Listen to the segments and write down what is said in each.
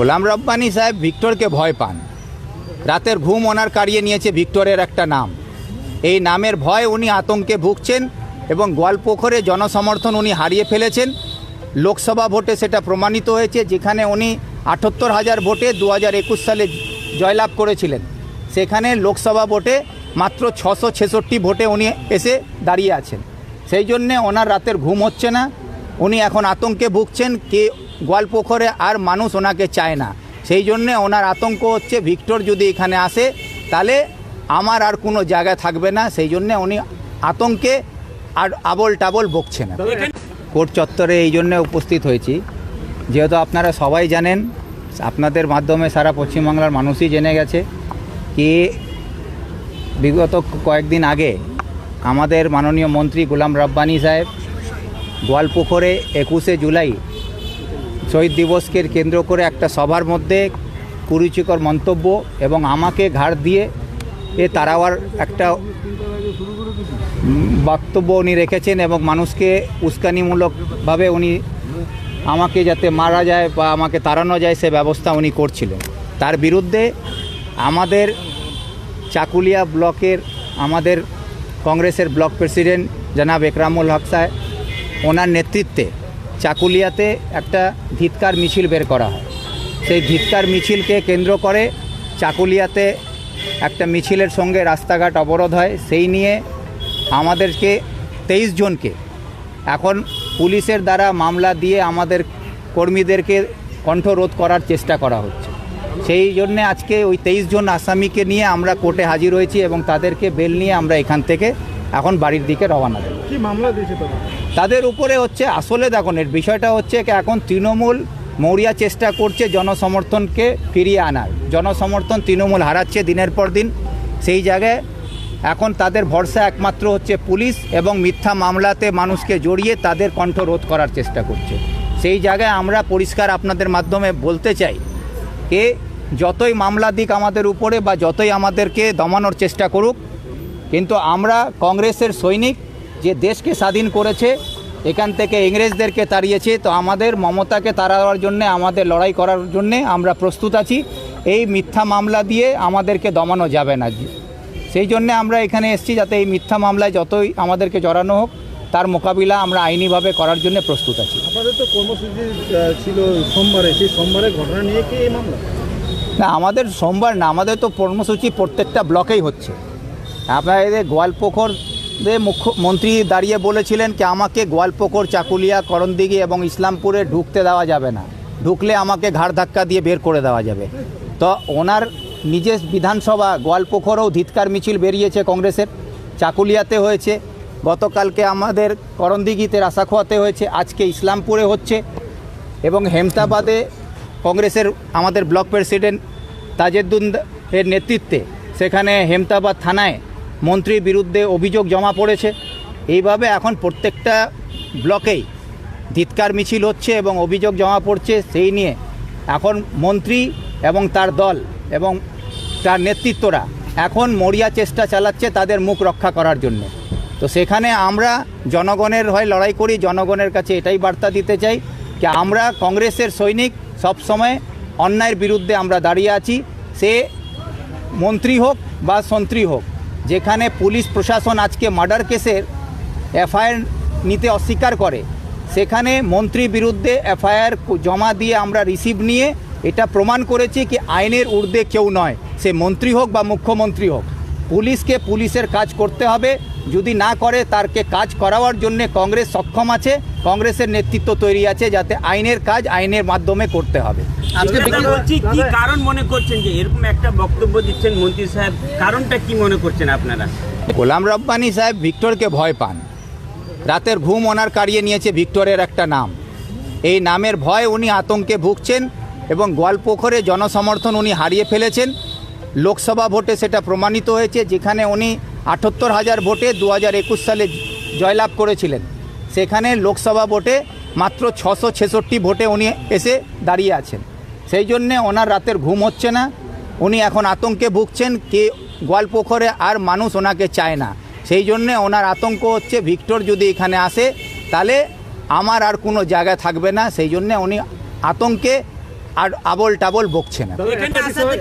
গোলাম রব্বানি সাহেব ভিক্টরকে ভয় পান। রাতের ঘুম ওনার কাড়িয়ে নিয়েছে ভিক্টরের একটা নাম। এই নামের ভয় উনি আতঙ্কে ভুগছেন এবং গোয়ালপোখরে জনসমর্থন উনি হারিয়ে ফেলেছেন। লোকসভা ভোটে সেটা প্রমাণিত হয়েছে, যেখানে উনি আটাত্তর হাজার ভোটে দু হাজার একুশ সালে জয়লাভ করেছিলেন। সেখানে লোকসভা ভোটে মাত্র ছশো ছেষট্টি ভোটে উনি এসে দাঁড়িয়ে আছেন। সেই জন্যে ওনার রাতের ঘুম হচ্ছে না। উনি এখন আতঙ্কে ভুগছেন কে গোয়ালপোখরে আর মানুষ ওনাকে চায় না। সেই জন্যে ওনার আতঙ্ক হচ্ছে, ভিক্টর যদি এখানে আসে, তাহলে আমার আর কোনো জায়গা থাকবে না। সেই জন্যে উনি আতঙ্কে আর আবল টাবল বকছে না কোর্ট চত্বরে এই জন্যে উপস্থিত হয়েছি। যেহেতু আপনারা সবাই জানেন, আপনাদের মাধ্যমে সারা পশ্চিমবাংলার মানুষই জেনে গেছে কি বিগত কয়েকদিন আগে আমাদের মাননীয় মন্ত্রী গোলাম রাব্বানি সাহেব গোয়ালপুকুরে একুশে জুলাই শহীদ দিবসকে কেন্দ্র করে একটা সভার মধ্যে কুরুচিকর মন্তব্য এবং আমাকে ঘাড় দিয়ে এ তারাওয়ার একটা বক্তব্য উনি রেখেছেন এবং মানুষকে উস্কানিমূলকভাবে উনি আমাকে যাতে মারা যায় বা আমাকে তাড়ানো যায় সে ব্যবস্থা উনি করছিলেন। তার বিরুদ্ধে আমাদের চাকুলিয়া ব্লকের আমাদের কংগ্রেসের ব্লক প্রেসিডেন্ট জনাব একরামুল হক সাহেব ওনার নেতৃত্বে চাকুলিয়াতে একটা ধিৎকার মিছিল বের করা হয়। সেই ধিৎকার মিছিলকে কেন্দ্র করে চাকুলিয়াতে একটা মিছিলের সঙ্গে রাস্তাঘাট অবরোধ হয়। সেই নিয়ে আমাদেরকে তেইশ জনকে এখন পুলিশের দ্বারা মামলা দিয়ে আমাদের কর্মীদেরকে কণ্ঠরোধ করার চেষ্টা করা হচ্ছে। সেই জন্যে আজকে ওই তেইশ জন আসামিকে নিয়ে আমরা কোর্টে হাজির হয়েছি এবং তাদেরকে বেল নিয়ে আমরা এখান থেকে এখন বাড়ির দিকে রওনা দেব। কি মামলা দিয়েছে তাদের উপরে হচ্ছে আসলে দেখুন এর বিষয়টা হচ্ছে কি এখন তৃণমূল মৌরিয়া চেষ্টা করছে জনসমর্থনকে ফিরিয়ে আনার। জনসমর্থন তৃণমূল হারাচ্ছে দিনের পর দিন। সেই জায়গায় এখন তাদের ভরসা একমাত্র হচ্ছে পুলিশ এবং মিথ্যা মামলাতে মানুষকে জড়িয়ে তাদের কণ্ঠ রোধ করার চেষ্টা করছে। সেই জায়গায় আমরা পরিষ্কার আপনাদের মাধ্যমে বলতে চাই কে যতই মামলা দিক আমাদের উপরে বা যতই আমাদেরকে দমানোর চেষ্টা করুক কিন্তু আমরা কংগ্রেসের সৈনিক যে দেশকে স্বাধীন করেছে এখান থেকে ইংরেজদেরকে তাড়িয়েছে তো আমাদের মমতাকে তাড়াবার জন্যে আমাদের লড়াই করার জন্যে আমরা প্রস্তুত আছি। এই মিথ্যা মামলা দিয়ে আমাদেরকে দমানো যাবে না। সেই জন্যে আমরা এখানে এসেছি যাতে এই মিথ্যা মামলায় যতই আমাদেরকে জড়ানো হোক তার মোকাবিলা আমরা আইনিভাবে করার জন্য প্রস্তুত আছি। আপনাদের তো কর্মসূচি ছিল সোমবারে। সেই সোমবারে ঘটনা নিয়ে কি এই মামলা? না আমাদের সোমবার না আমাদের তো কর্মসূচি প্রত্যেকটা ব্লকেই হচ্ছে। আপনার এদের গোয়ালপোখর মুখ্যমন্ত্রী দাঁড়িয়ে বলেছিলেন কি আমাকে গোয়ালপোখর, চাকুলিয়া, করণদিঘি এবং ইসলামপুরে ঢুকতে দেওয়া যাবে না। ঢুকলে আমাকে ঘাড় ধাক্কা দিয়ে বের করে দেওয়া যাবে। তো ওনার নিজের বিধানসভা গোয়ালপোখরেও ধিৎকার মিছিল বেরিয়েছে কংগ্রেসের। চাকুলিয়াতে হয়েছে, গতকালকে আমাদের করণদিঘিতে রাসাখোয়াতে হয়েছে, আজকে ইসলামপুরে হচ্ছে এবং হেমতাবাদে কংগ্রেসের আমাদের ব্লক প্রেসিডেন্ট তাজেদ্দুন এর নেতৃত্বে। সেখানে হেমতাবাদ থানায় মন্ত্রীর বিরুদ্ধে অভিযোগ জমা পড়েছে। এইভাবে এখন প্রত্যেকটা ব্লকেই ধিৎকার মিছিল হচ্ছে এবং অভিযোগ জমা পড়ছে সেই নিয়ে। এখন মন্ত্রী এবং তার দল এবং তার নেতৃত্বরা এখন মরিয়া চেষ্টা চালাচ্ছে তাদের মুখ রক্ষা করার জন্য। তো সেখানে আমরা জনগণের হয়ে লড়াই করি, জনগণের কাছে এটাই বার্তা দিতে চাই যে আমরা কংগ্রেসের সৈনিক, সব সময় অন্যায়ের বিরুদ্ধে আমরা দাঁড়িয়ে আছি। সে মন্ত্রী হোক বা সন্ত্রী হোক যেখানে পুলিশ প্রশাসন আজকে মার্ডার কেসের এফআইআর নিতে অস্বীকার করে, সেখানে মন্ত্রী বিরুদ্ধে এফআইআর জমা দিয়ে আমরা রিসিভ নিয়ে এটা প্রমাণ করেছি কি আইনের ঊর্ধ্বে কেউ নয়, সে মন্ত্রী হোক বা মুখ্যমন্ত্রী হোক। পুলিশকে পুলিশের কাজ করতে হবে। যদি না করে তারকে কাজ করাবার জন্য কংগ্রেস সক্ষম আছে কংগ্রেসের নেতৃত্ব তৈরি আছে যাতে আইনের কাজ আইনের মাধ্যমে করতে হবে। আজকে বলছি কি কারণ মনে করছেন যে এরকম একটা বক্তব্য দিচ্ছেন মন্ত্রী সাহেব? কারণটা কি মনে করছেন আপনারা? গোলাম রব্বানি সাহেব ভিক্টরকে ভয় পান। রাতের ঘুম ওনার কাড়িয়ে নিয়েছে ভিক্টরের একটা নাম। এই নামের ভয় উনি আতঙ্কে ভুগছেন এবং গোয়ালপোখরে জনসমর্থন উনি হারিয়ে ফেলেছেন। লোকসভা ভোটে সেটা প্রমাণিত হয়েছে, যেখানে উনি আটাত্তর হাজার ভোটে দু হাজার একুশ সালে জয়লাভ করেছিলেন। সেখানে লোকসভা ভোটে মাত্র ছশো ছেষট্টি ভোটে উনি এসে দাঁড়িয়ে আছেন। সেই জন্যে ওনার রাতের ঘুম হচ্ছে না। উনি এখন আতঙ্কে ভুগছেন কে গোয়ালপোখরে আর মানুষ ওনাকে চায় না। সেই জন্যে ওনার আতঙ্ক হচ্ছে, ভিক্টর যদি এখানে আসে, তাহলে আমার আর কোনো জায়গা থাকবে না। সেই জন্যে উনি আতঙ্কে আর আবল টাবল বকছে না।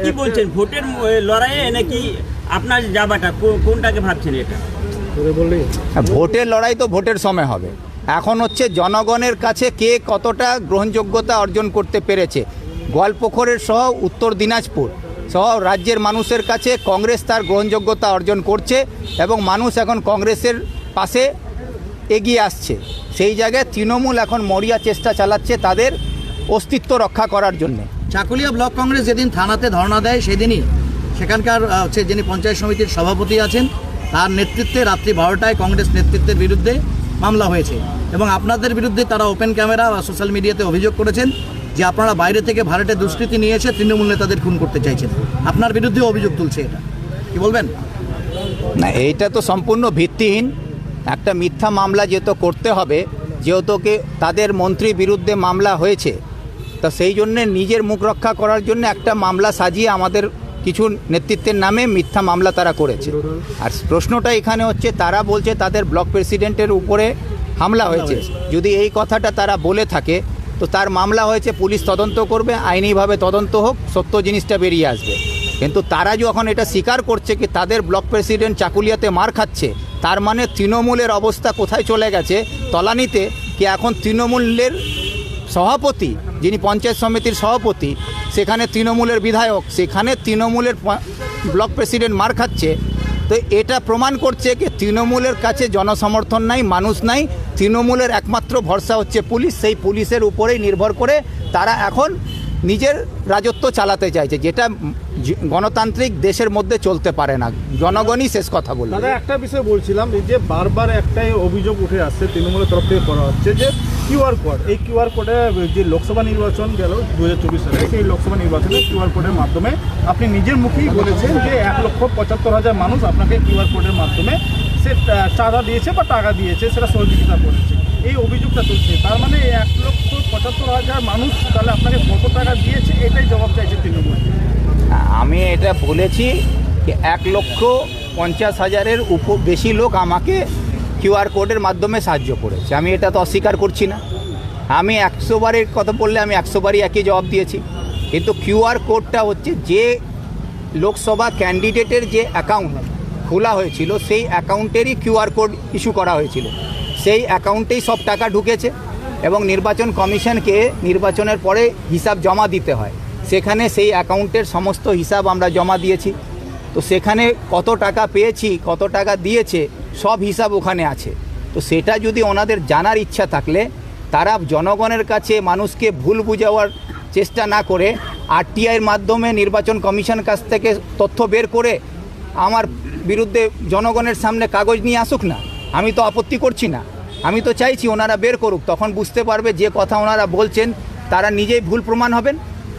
কি বলছেন? ভোটের লড়াইয়ে নাকি আপনার যাবাটা কোনটাকে ভাবছেন এটা? হ্যাঁ, ভোটের লড়াই তো ভোটের সময় হবে। এখন হচ্ছে জনগণের কাছে কে কতটা গ্রহণযোগ্যতা অর্জন করতে পেরেছে। গোয়ালপুকুরের সহ উত্তর দিনাজপুর সহ রাজ্যের মানুষের কাছে কংগ্রেস তার গ্রহণযোগ্যতা অর্জন করছে এবং মানুষ এখন কংগ্রেসের পাশে এগিয়ে আসছে। সেই জায়গায় তৃণমূল এখন মরিয়া চেষ্টা চালাচ্ছে তাদের অস্তিত্ব রক্ষা করার জন্যে। চাকুলিয়া ব্লক কংগ্রেস যেদিন থানাতে ধর্ণা দেয় সেদিনই সেখানকার হচ্ছে যিনি পঞ্চায়েত সমিতির সভাপতি আছেন তার নেতৃত্বে রাত্রি বারোটায় কংগ্রেস নেতৃত্বের বিরুদ্ধে মামলা হয়েছে। এবং আপনাদের বিরুদ্ধে তারা ওপেন ক্যামেরা বা সোশ্যাল মিডিয়াতে অভিযোগ করেছেন যে আপনারা বাইরে থেকে ভারতে দুষ্কৃতি নিয়ে এসে তৃণমূল নেতাদের খুন করতে চাইছেন। আপনার বিরুদ্ধে অভিযোগ তুলছে এটা। কি বলবেন? না এইটা তো সম্পূর্ণ ভিত্তিহীন। একটা মিথ্যা মামলা যেহেতু করতে হবে যেহেতু কি তাদের মন্ত্রীর বিরুদ্ধে মামলা হয়েছে তা সেই জন্যে নিজের মুখ রক্ষা করার জন্য একটা মামলা সাজিয়ে আমাদের কিছু নেতৃত্বের নামে মিথ্যা মামলা তারা করেছে। আর প্রশ্নটা এখানে হচ্ছে তারা বলছে তাদের ব্লক প্রেসিডেন্টের উপরে হামলা হয়েছে। যদি এই কথাটা তারা বলে থাকে তো তার মামলা হয়েছে পুলিশ তদন্ত করবে আইনিভাবে তদন্ত হোক সত্য জিনিসটা বেরিয়ে আসবে। কিন্তু তারা যখন এটা স্বীকার করছে কি তাদের ব্লক প্রেসিডেন্ট চাকুলিয়াতে মার খাচ্ছে তার মানে তৃণমূলের অবস্থা কোথায় চলে গেছে তলানিতে কি এখন তৃণমূলের সভাপতি, যিনি পঞ্চায়েত সমিতির সভাপতি, সেখানে তৃণমূলের বিধায়ক, সেখানে তৃণমূলের ব্লক প্রেসিডেন্ট মার খাচ্ছে। তো এটা প্রমাণ করছে কি তৃণমূলের কাছে জনসমর্থন নাই, মানুষ নাই, তৃণমূলের একমাত্র ভরসা হচ্ছে পুলিশ। সেই পুলিশের উপরেই নির্ভর করে তারা এখন নিজের রাজত্ব চালাতে চাইছে, যেটা গণতান্ত্রিক দেশের মধ্যে চলতে পারে না। জনগণই শেষ কথা বলবে দাদা, একটা বিষয় বলছিলাম যে বারবার একটাই অভিযোগ উঠে আসছে তৃণমূলের তরফ থেকে করা হচ্ছে যে কিউআর কোড এই কিউআর কোডে যে লোকসভা নির্বাচন গেল দু হাজার চব্বিশ সালে, সেই লোকসভা নির্বাচনে কিউআর কোডের মাধ্যমে আপনি নিজের মুখেই বলেছেন যে এক লক্ষ পঁচাত্তর হাজার মানুষ আপনাকে কিউআর কোডের মাধ্যমে সে চাঁদা দিয়েছে বা টাকা দিয়েছে, সেটা সহযোগিতা করেছে। এই অভিযোগটা চলছে তার মানে এক লক্ষ পঁচাত্তর হাজার মানুষ তাহলে আপনাকে কত টাকা দিয়েছে? এটাই জবাব চাইছে তৃণমূল। আমি এটা বলেছি এক লক্ষ পঞ্চাশ হাজারের উপ বেশি লোক আমাকে কিউআর কোডের মাধ্যমে সাহায্য করেছে। আমি এটা তো অস্বীকার করছি না। আমি একশো বারের কথা বললে আমি একশো বারই একই জবাব দিয়েছি। কিন্তু কিউআর কোডটা হচ্ছে যে লোকসভা ক্যান্ডিডেটের যে অ্যাকাউন্ট খোলা হয়েছিল, সেই অ্যাকাউন্টেরই কিউআর কোড ইস্যু করা হয়েছিল। সেই অ্যাকাউন্টেই সব টাকা ঢুকেছে এবং নির্বাচন কমিশনকে নির্বাচনের পরে হিসাব জমা দিতে হয়। সেখানে সেই অ্যাকাউন্টের সমস্ত হিসাব আমরা জমা দিয়েছি। তো সেখানে কত টাকা পেয়েছি, কত টাকা দিয়েছে, সব হিসাব ওখানে আছে। তো সেটা যদি ওনাদের জানার ইচ্ছা থাকলে, তারা জনগণের কাছে মানুষকে ভুল বুঝাওয়ার চেষ্টা না করে আরটিআইয়ের মাধ্যমে নির্বাচন কমিশন কাছ থেকে তথ্য বের করে আমার বিরুদ্ধে জনগণের সামনে কাগজ নিয়ে আসুক না। আমি তো আপত্তি করছি না। আমি তো চাইছি ওনারা বের করুক। তখন বুঝতে পারবে যে কথা ওনারা বলছেন, তারা নিজেই ভুল প্রমাণ হবেন।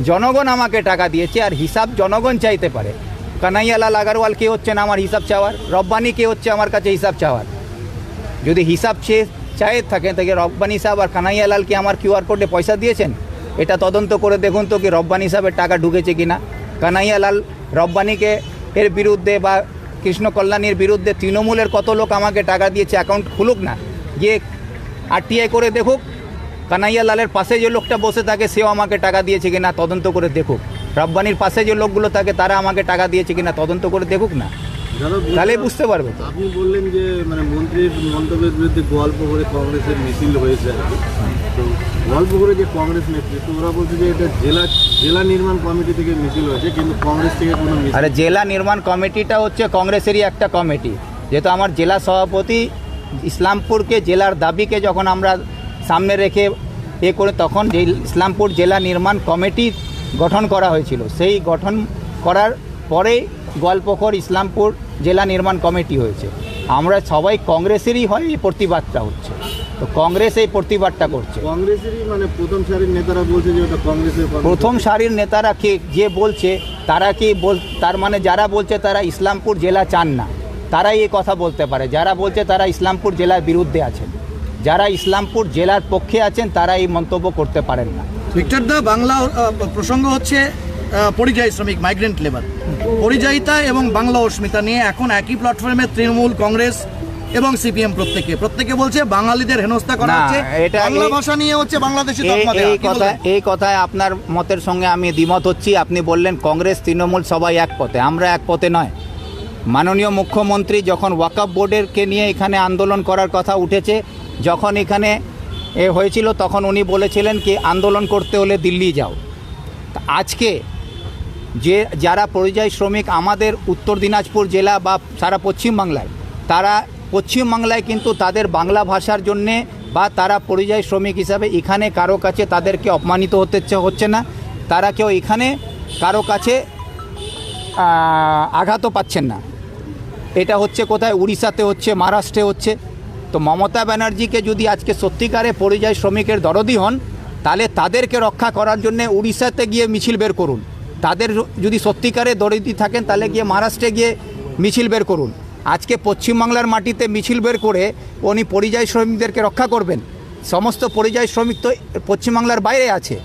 জনগণ আমাকে টাকা দিয়েছে আর হিসাব জনগণ চাইতে পারে। কানাইয়ালাল আগারওয়াল কে হচ্ছেন আমার হিসাব চাওয়ার? রব্বানি কে হচ্ছে আমার কাছে হিসাব চাওয়ার? যদি হিসাব চেয়ে চায়ে থাকেন তাকে রব্বানি সাহেব আর কানাইয়ালাল কি আমার কিউআর কোডে পয়সা দিয়েছেন? এটা তদন্ত করে দেখুন তো কি রব্বানি সাহেবের টাকা ঢুকেছে কি না কানাইয়ালাল রব্বানিকে এর বিরুদ্ধে বা কৃষ্ণ কল্যাণীর বিরুদ্ধে তৃণমূলের কত লোক আমাকে টাকা দিয়েছে অ্যাকাউন্ট খুলুক না। গিয়ে আরটিআই করে দেখুক। কানাইয়ালালের পাশে যে লোকটা বসে থাকে, সেও আমাকে টাকা দিয়েছে কিনা তদন্ত করে দেখুক। রব্বানির পাশে যে লোকগুলো থাকে তারা আমাকে টাকা দিয়েছে কিনা তদন্ত করে দেখুক না। তাহলে বুঝতে পারবে আপনি বললেন যে মানে মন্ত্রীর মন্তব্যের বিরুদ্ধে গল্প করে কংগ্রেসের মিছিল হয়েছে তো গোয়ালপুকুরে যে কংগ্রেস নেতৃত্ব ওরা বলছে যে এটা জেলা জেলা নির্মাণ কমিটি থেকে মিছিল হয়েছে কিন্তু কংগ্রেস থেকে কোনো আরে জেলা নির্মাণ কমিটিটা হচ্ছে কংগ্রেসেরই একটা কমিটি। যেহেতু আমার জেলা সভাপতি ইসলামপুরকে জেলার দাবিকে যখন আমরা সামনে রেখে এ করে তখন ইসলামপুর জেলা নির্মাণ কমিটি গঠন করা হয়েছিল। সেই গঠন করার পরে গোয়ালপোখর ইসলামপুর জেলা নির্মাণ কমিটি হয়েছে। আমরা সবাই কংগ্রেসেরই হয় এই প্রতিবাদটা হচ্ছে। তো কংগ্রেস এই প্রতিবাদটা করছে। কংগ্রেসেরই মানে প্রথম সারির নেতারা বলছে যে ওটা কংগ্রেসের প্রথম সারির নেতারা কে যে বলছে তারা কি বল তার মানে যারা বলছে তারা ইসলামপুর জেলা চান না। তারাই এই কথা বলতে পারে। যারা বলছে তারা ইসলামপুর জেলার বিরুদ্ধে আছেন। যারা ইসলামপুর জেলার পক্ষে আছেন তারা এই মন্তব্য করতে পারেন না। ভিক্টর দা বাংলা প্রসঙ্গ হচ্ছে পরিযায়ী শ্রমিক মাইগ্রেন্ট লেবার পরিযায়িতা এবং বাংলা অস্মিতা নিয়ে এখন একই প্ল্যাটফর্মে তৃণমূল কংগ্রেস এবং সিপিএম প্রত্যেকে। প্রত্যেকে বলছে বাঙালিদের হেনস্থা করা হচ্ছে। এটা- বাংলা ভাষা নিয়ে হচ্ছে বাংলাদেশি এই কথা এই কথায় আপনার মতের সঙ্গে আমি দ্বিমত হচ্ছি। আপনি বললেন কংগ্রেস তৃণমূল সবাই এক পথে। আমরা এক পথে নয়। মাননীয় মুখ্যমন্ত্রী যখন ওয়াকআপ বোর্ডেরকে নিয়ে এখানে আন্দোলন করার কথা উঠেছে যখন এখানে এ হয়েছিল তখন উনি বলেছিলেন কি, আন্দোলন করতে হলে দিল্লি যাও। আজকে যে, যারা পরিযায়ী শ্রমিক আমাদের উত্তর দিনাজপুর জেলা বা সারা পশ্চিমবাংলায় তারা পশ্চিমবাংলায় কিন্তু তাদের বাংলা ভাষার জন্যে বা তারা পরিযায়ী শ্রমিক হিসাবে এখানে কারও কাছে তাদেরকে অপমানিত হতে হচ্ছে না। তারা কেউ এখানে কারও কাছে আঘাতও পাচ্ছেন না। এটা হচ্ছে কোথায়? উড়িষ্যাতে হচ্ছে, মহারাষ্ট্রে হচ্ছে। তো মমতা ব্যানার্জিকে যদি আজকে সত্যিকারে পরিযায়ী শ্রমিকের দরদি হন, তাহলে তাদেরকে রক্ষা করার জন্য উড়িষ্যাতে গিয়ে মিছিল বের করুন। তাদের যদি সত্যিকারে দরিদ্র থাকেন, তাহলে গিয়ে মহারাষ্ট্রে গিয়ে মিছিল বের করুন। আজকে পশ্চিমবাংলার মাটিতে মিছিল বের করে উনি পরিযায়ী শ্রমিকদেরকে রক্ষা করবেন। সমস্ত পরিযায়ী শ্রমিক তো পশ্চিমবাংলার বাইরে আছে।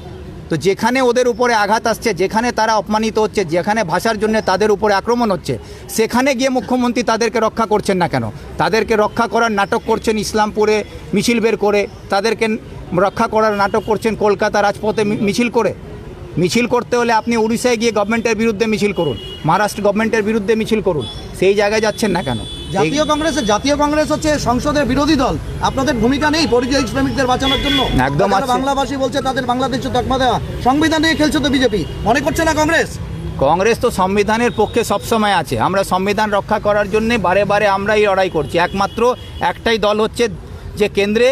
তো যেখানে ওদের উপরে আঘাত আসছে, যেখানে তারা অপমানিত হচ্ছে, যেখানে ভাষার জন্য তাদের উপরে আক্রমণ হচ্ছে, সেখানে গিয়ে মুখ্যমন্ত্রী তাদেরকে রক্ষা করছেন না কেন? তাদেরকে রক্ষা করার নাটক করছেন ইসলামপুরে মিছিল বের করে, তাদেরকে রক্ষা করার নাটক করছেন কলকাতা রাজপথে মিছিল করে। মিছিল করতে হলে আপনি উড়িষ্যায় গিয়ে গভর্নমেন্টের বিরুদ্ধে মিছিল করুন, মহারাষ্ট্র গভর্নমেন্টের বিরুদ্ধে মিছিল করুন, সেই জায়গায় যাচ্ছেন না কেন? জাতীয় কংগ্রেসের জাতীয় কংগ্রেস হচ্ছে সংসদের বিরোধী দল। আপনাদের ভূমিকা নেই পরিযায়ী শ্রমিকদের বাঁচানোর জন্য। একদম বাংলাভাষী বলছে তাদের বাংলাদেশে তকমা দেওয়া। সংবিধান নিয়ে খেলছে তো বিজেপি। মনে করছে না কংগ্রেস? কংগ্রেস তো সংবিধানের পক্ষে সবসময় আছে। আমরা সংবিধান রক্ষা করার জন্য বারে বারে আমরাই লড়াই করছি। একমাত্র একটাই দল হচ্ছে যে কেন্দ্রে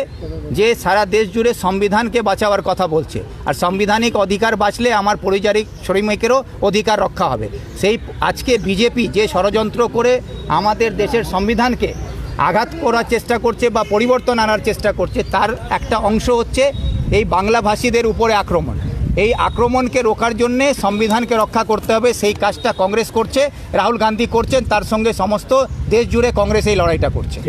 যে সারা দেশ জুড়ে সংবিধানকে বাঁচাবার কথা বলছে। আর সাংবিধানিক অধিকার বাঁচলে আমার পরিচারিক শ্রমিকেরও অধিকার রক্ষা হবে। সেই আজকে বিজেপি যে ষড়যন্ত্র করে আমাদের দেশের সংবিধানকে আঘাত করার চেষ্টা করছে বা পরিবর্তন আনার চেষ্টা করছে, তার একটা অংশ হচ্ছে এই বাংলাভাষীদের উপরে আক্রমণ। এই আক্রমণকে রোকার জন্যে সংবিধানকে রক্ষা করতে হবে, সেই কাজটা কংগ্রেস করছে, রাহুল গান্ধী করছেন, তার সঙ্গে সমস্ত দেশ জুড়ে কংগ্রেস এই লড়াইটা করছে।